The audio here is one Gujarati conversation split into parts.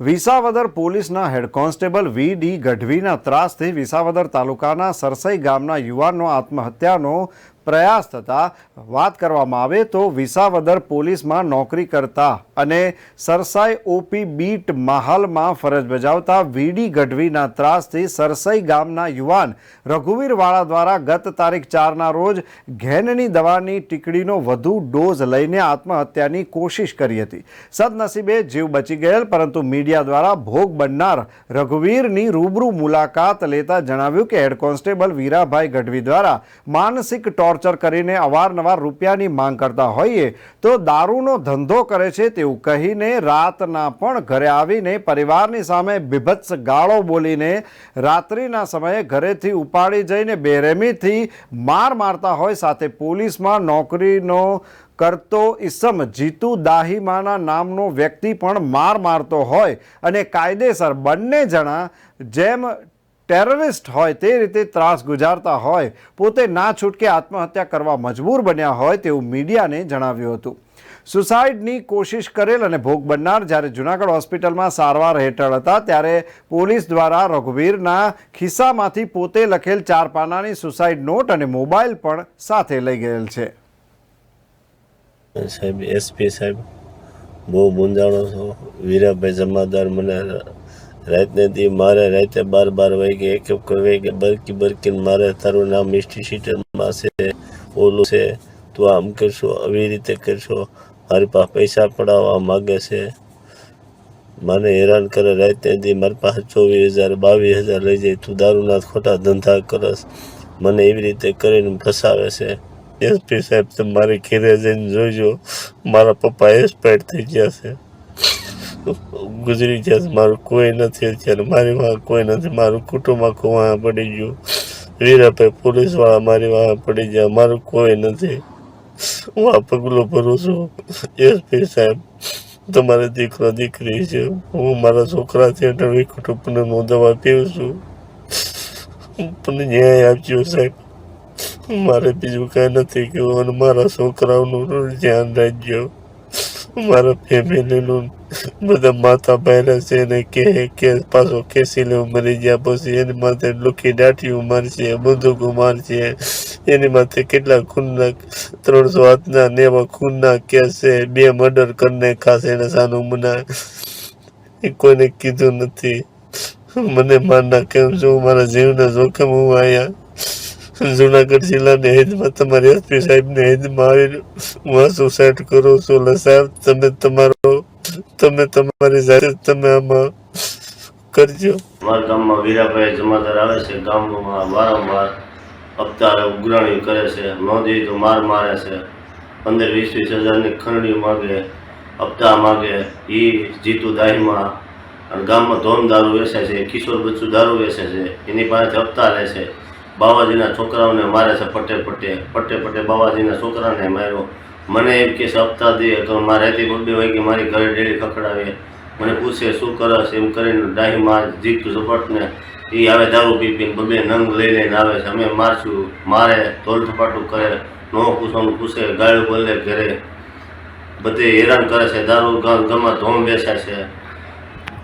વિસાવદર પોલીસના હેડ કોન્સ્ટેબલ વી ડી ગઢવીના ત્રાસથી વિસાવદર તાલુકાના સરસઈ ગામના યુવાનનો આત્મહત્યાનો પ્રયાસ થતા વાત કરવામાં આવે તો વિસાવદર પોલીસમાં નોકરી કરતા અને સરસાઈ ઓપી બીટ માહલમાં ફરજ બજાવતા વીડી ગઢવીના ત્રાસથી સરસઈ ગામના યુવાન રઘુવીરવાળા દ્વારા ગત તારીખ ચારના રોજ ઘેનની દવાની ટીકડીનો વધુ ડોઝ લઈને આત્મહત્યાની કોશિશ કરી હતી. સદનસીબે જીવ બચી ગયેલ, પરંતુ મીડિયા દ્વારા ભોગ બનનાર રઘુવીરની રૂબરૂ મુલાકાત લેતા જણાવ્યું કે હેડ કોન્સ્ટેબલ વીરાભાઈ ગઢવી દ્વારા માનસિક ટોર્ચર કરીને અવારનવાર રૂપિયાની માંગ કરતા હોઈએ તો દારૂનો ધંધો કરે છે તેવું કહીને રાતના પણ ઘરે આવીને પરિવારની સામે બીભત્સ ગાળો બોલીને રાત્રિના સમયે ઘરેથી ઉપાડી જઈને બેરેમીથી માર મારતા હોય સાથે પોલીસમાં નોકરીનો કરતો ઈસમ જીતુ દાહીમાના નામનો વ્યક્તિ પણ માર મારતો હોય અને કાયદેસર બંને જણા જેમ ટેરરિસ્ટ હોય તે રીતે ત્રાસ ગુજારતા હોય, પોતે ના છૂટકે આત્મહત્યા કરવા મજબૂર બન્યા હોય તેવું મીડિયાને જણાવ્યું હતું. સુસાઇડની કોશિશ કરેલ અને ભોગ બનનાર જ્યારે જુનાગઢ હોસ્પિટલમાં સારવાર હેઠળ હતા, ત્યારે પોલીસ દ્વારા રઘુવીરના ખિસ્સામાંથી પોતે લખેલ ચાર પાનાની સુસાઇડ નોટ અને મોબાઈલ પણ સાથે લઈ ગયેલ છે. સાહેબ, એસપી સાહેબ, બહુ મૂંઝાણો છો. વીરાભાઈ જમાદાર મને રાતને દી મારે રાતે બાર બાર વાગે એક એક વાગે બરકી બરકીને મારે તારું નામ શીટરમાં છે, ઓલું છે. તું આમ કરશો, આવી રીતે કરશો. મારી પાસે પૈસા પડાવવા માગે છે. મને હેરાન કરે રાતે દી મારી પાસે ચોવીસ હજાર, બાવીસ હજાર લઈ જાય. તું દારૂના ખોટા ધંધા કરસ. મને એવી રીતે કરીને ફસાવે છે. એસપી સાહેબ, તમે મારી ઘેરે જઈને જોઈજો મારા પપ્પા એક્સપાયર થઈ ગયા છે. ગુજરી ગયા છે. મારું કોઈ નથી અત્યારે. મારી વાહ કોઈ નથી. મારું કુટુંબ આખું વાહ પડી ગયું. વીરાભાઈ પોલીસવાળા મારી વાહ પડી ગયા. મારું કોઈ નથી. હું આ પગલું ભરું છું. એસપી સાહેબ, તમારે દીકરો દીકરી છે. હું મારા છોકરાથી અટવી કુટુંબને હું દવા પીવું છું પણ ન્યાય આપજો સાહેબ. મારે બીજું કાંઈ નથી કહેવું અને મારા છોકરાઓનું ધ્યાન રાખજો. મારા ફેમિલીનું બધા માથા પહેરે છે ને કે કે પાછો ખેંચી લેવું મરી ગયા, પછી એની માથે લુખી દાટીઓ મારશે બંદૂકો મારશે એની માથે કેટલા ખૂનના, ત્રણસો હાથના ને એવા ખૂનના કેસ છે, બે મર્ડર કરીને ખાશે એને સાનું મના. એ કોઈને કીધું નથી. મને મારના કેમ છું મારા જીવના જોખમ હું અહીંયા? જુનાગઢ જિલ્લાની હેદમાં તમારી એસપી સાહેબને હેદમાં આવી હું સુસાઇડ કરું છું. સાહેબ, તમે તમારો, તમે તમારી જાતે તમે આમાં કરજો. અમારા ગામમાં વીરાભાઈ જમાદાર આવે છે. ગામમાં વારંવાર અપતારે ઉઘરાણી કરે છે. નોંધી તો માર મારે છે. પંદર વીસ વીસ હજારની ખંડણી માગે, હપ્તા માગે. એ જીતુ દાહીમાં. અને ગામમાં ધોમ દારૂ વેચે છે. કિશોર બચ્ચું દારૂ વેચે છે. એની પાસેથી હપ્તા લે છે. બાવાજીના છોકરાઓને મારે છે પટ્ટે પટ્ટે પટ્ટે પટ્ટે બાવાજીના છોકરાને માર્યો. મને એમ કે સપ્તાહ દે, તો મારે રાતે બબે કે મારી ઘરે ડેલી ખખડાવે. મને પૂછે, શું કરસ એમ કરીને ડાહીમાં જીતું ઝપટને એ આવે દારૂ પી પીને બબે નંગ લઈ લઈને આવે છે. અમે મારશું, મારે ધોલ થપાટું કરે. નો પૂછવાનું પૂછે ગાળું બોલે ઘરે. બધે હેરાન કરે છે, દારૂ ગામ ધોમ બેસાય છે.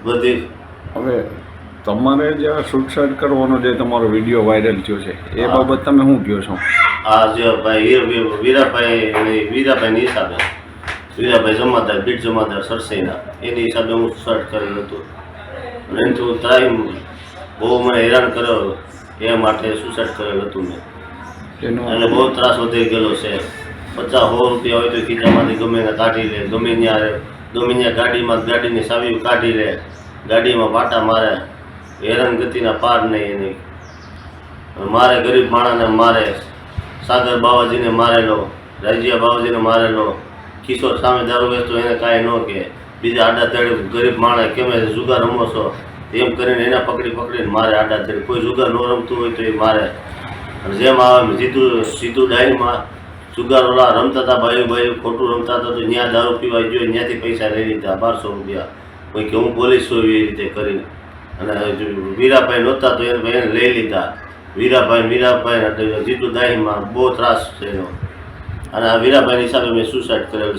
બધી હવે તમારે જે આ સુસાઇડ કરવાનો જે તમારો વીડિયો વાયરલ થયો છે એ બાબત તમે શું કહો છો? આ જે ભાઈ વીર- વીર- વીરાભાઈ વીરાભાઈની હિસાબે વીરાભાઈ જમાદાર બીટ જમાદાર સરસઈના એની હિસાબે હું સુસાઇડ કરેલું હતું. અને એનાથી ટાઈમ બહુ મને હેરાન કર્યો એ માટે સુસાઇડ કરેલું હતું મેં. અને બહુ ત્રાસ વધી ગયેલો છે. પચાસ સો રૂપિયા હોય તો ખીચામાંથી ગમે એને કાઢી લે ગમે ત્યાં ગમે ત્યાં ગાડીમાં ગાડીની સાવી કાઢી લે ગાડીમાં પાટા મારે. હેરાન ગતિના પાર નહીં એની. મારે ગરીબ માણસને મારે, સાગર બાવાજીને મારેલો, રાજીયા બાવાજીને મારેલો, કિશોર સામે દારૂ વેચતો એને કાંઈ ન કે બીજા આડા તેડે ગરીબ માણસ કેમે જુગાર રમો છો? એમ કરીને એને પકડી પકડીને મારે આડા તેડે. કોઈ જુગાર ન રમતું હોય તો એ મારે. અને જેમ આવે સીધું સીધું ડાઈનમાં જુગાર ઓલા રમતા હતા ભાઈ ભાઈ ખોટું રમતા હતા, તો ત્યાં દારૂ પીવા ગયો ત્યાંથી પૈસા લઈ લીધા, બારસો રૂપિયા. કોઈ કે હું પોલીસ છું એવી રીતે કરીને. અને વીરાભાઈ નહોતા તો એને ભાઈને લઈ લીધા. વીરાભાઈ વીરાભાઈ જીતુ દાહીમાં બહુ ત્રાસ એનો અને આ વીરાભાઈની હિસાબે મેં સુસાઇડ કરેલું